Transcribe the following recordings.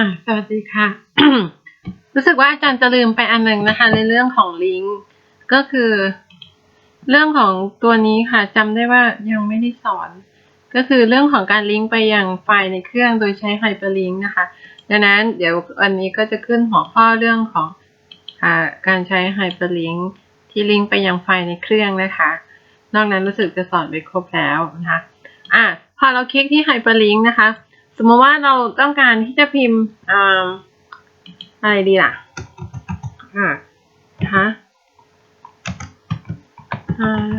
อ่าสวัสดีค่ะ รู้สึกว่าอาจารย์จะลืมไปอันหนึ่งนะคะ ในเรื่องของลิงก์ก็คือ เรื่องของตัวนี้ค่ะจำได้ว่ายังไม่ได้สอน ก็คือเรื่องของการลิงก์ไปยังไฟล์ในเครื่องโดยใช้ไฮเปอร์ลิงก์นะคะดังนั้นเดี๋ยววันนี้ก็จะขึ้นหัวข้อเรื่องของอการใช้ไฮเปอร์ลิงก์ที่ลิงก์ไปยังไฟล์ในเครื่องนะคะ นอกนั้นรู้สึกจะสอนไปครบแล้วนะคะอะพอเราคลิกที่ไฮเปอร์ลิงก์นะคะ มมติว่าเราต้องการที่จะพิมพ์ออะไรดีล่ะอ่าฮะอ่า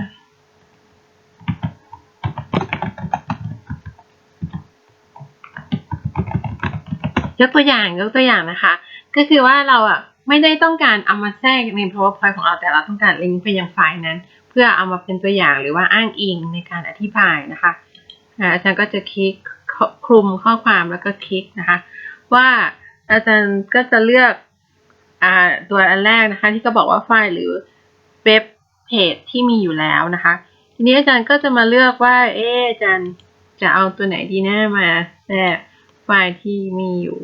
ยกตัวอย่างยกตัวอย่างนะคะ ก็คือว่าเราอะไม่ได้ต้องการเอามาแทรกใน powerpoint ของเราแต่เราต้องการลิงก์ไปยังไฟล์นั้น เพื่อเอามาเป็นตัวอย่างหรือว่าอ้างอิงในการอธิบายนะคะอาจารย์ก็จะคลิก คลุมข้อความแล้วก็คลิกนะคะ ว่าอาจารย์ก็จะเลือกอตัวอันแรกนะคะ ที่ก็บอกว่าไฟล์หรือเว็บเพจที่มีอยู่แล้วนะคะ ทีนี้อาจารย์ก็จะมาเลือกว่า เอออาจารย์จะเอาตัวไหนดีแน่มาแทรกไฟล์ที่มีอยู่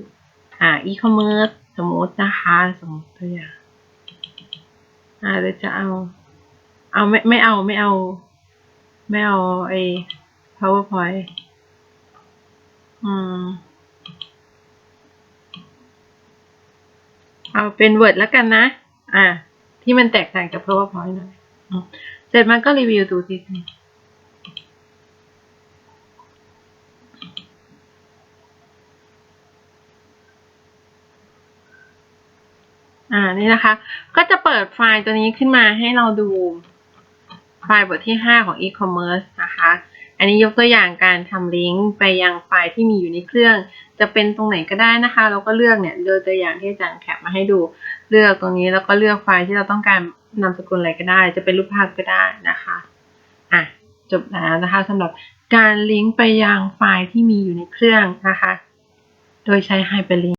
อ่า e-commerce สมมตินะคะ สมมติตัวอย่างอ่าหรือจะเอา เอาไม่ไม่เอาไม่เอา ไม่เอาไอ้ powerpoint เอาเป็น Word แล้วกันนะ อ่า ที่มันแตกต่างจาก powerpoint หน่อยเสร็จมันก็รีวิวดูทีอ่า นี่นะคะ ก็จะเปิดไฟล์ตัวนี้ขึ้นมาให้เราดู ไฟล์บทที่ 5 ของ e-commerce นะคะ อันนี้ยกตัวอย่างการทำลิงก์ไปยังไฟล์ที่มีอยู่ในเครื่อง จะเป็นตรงไหนก็ได้นะคะ เราก็เลือกเนี่ยโดยตัวอย่างที่อาจารย์แคปมาให้ดู เลือกตรงนี้แล้วก็เลือกไฟล์ที่เราต้องการนามสกุลอะไรก็ได้ จะเป็นรูปภาพก็ได้นะคะอะจบแล้วนะคะสำหรับการลิงก์ไปยังไฟล์ที่มีอยู่ในเครื่องนะคะ โดยใช้ Hyperlink